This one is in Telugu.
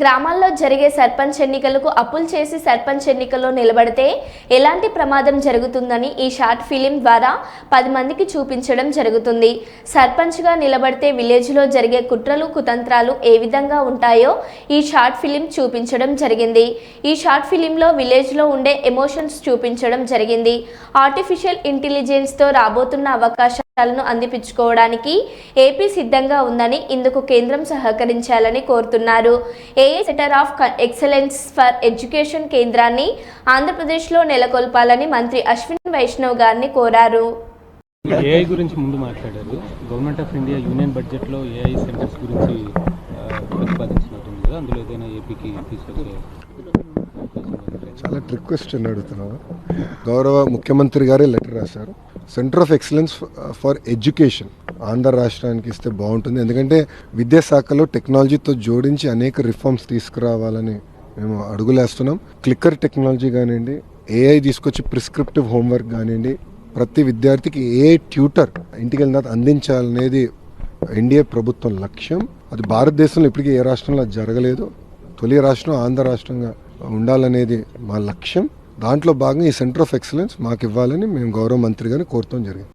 గ్రామాల్లో జరిగే సర్పంచ్ ఎన్నికలకు అప్పులు చేసి సర్పంచ్ ఎన్నికల్లో నిలబడితే ఎలాంటి ప్రమాదం జరుగుతుందని ఈ షార్ట్ ఫిలిం ద్వారా పది మందికి చూపించడం జరుగుతుంది. సర్పంచ్గా నిలబడితే విలేజ్లో జరిగే కుట్రలు కుతంత్రాలు ఏ విధంగా ఉంటాయో ఈ షార్ట్ ఫిలిం చూపించడం జరిగింది. ఈ షార్ట్ ఫిలింలో విలేజ్లో ఉండే ఎమోషన్స్ చూపించడం జరిగింది. ఆర్టిఫిషియల్ ఇంటెలిజెన్స్తో రాబోతున్న అవకాశాలను అందిపించుకోవడానికి ఏపీ సిద్ధంగా ఉందని ఇందుకు కేంద్రం సహకరించాలని కోరుతున్నారు. AI centre of excellence for education కేంద్రాన్ని ఆంధ్రప్రదేశ్లో నెలకొల్పాలని మంత్రి అశ్విన్ వైష్ణవ్ గారిని కోరారు. ఏఐ గురించి ముందు మాట్లాడారు. గవర్నమెంట్ ఆఫ్ ఇండియా యూనియన్ బడ్జెట్లో ఏఐ సెంటర్స్ గురించి ప్రతిపాదించినట్టుంది కదా. అందులో ఏదైనా ఏపీకి తీసుకొచ్చే? చాలా ట్రిక్ క్వశ్చన్ అడుగుతున్నావు. గౌరవ ముఖ్యమంత్రి గారే లెటర్ రాశారు. Centre of excellence for education Andhra రాష్ట్రానికి ఇస్తే బాగుంటుంది. ఎందుకంటే విద్యాశాఖలో టెక్నాలజీతో జోడించి అనేక రిఫార్మ్స్ తీసుకురావాలని మేము అడుగులేస్తున్నాం. క్లిక్కర్ టెక్నాలజీ కానివ్వండి ఏఐ తీసుకొచ్చి ప్రిస్క్రిప్టివ్ హోంవర్క్ కానివ్వండి ప్రతి విద్యార్థికి ఏ ట్యూటర్ ఇంటికి వెళ్ళిన అందించాలనేది ఎన్డీఏ ప్రభుత్వం లక్ష్యం. అది భారతదేశంలో ఇప్పటికీ ఏ రాష్ట్రంలో అది జరగలేదు. తొలి రాష్ట్రం ఆంధ్ర రాష్ట్రంగా ఉండాలనేది మా లక్ష్యం. దాంట్లో భాగంగా ఈ సెంటర్ ఆఫ్ ఎక్సలెన్స్ మాకు ఇవ్వాలని మేము గౌరవ మంత్రి గారిని కోరుతాం జరిగింది.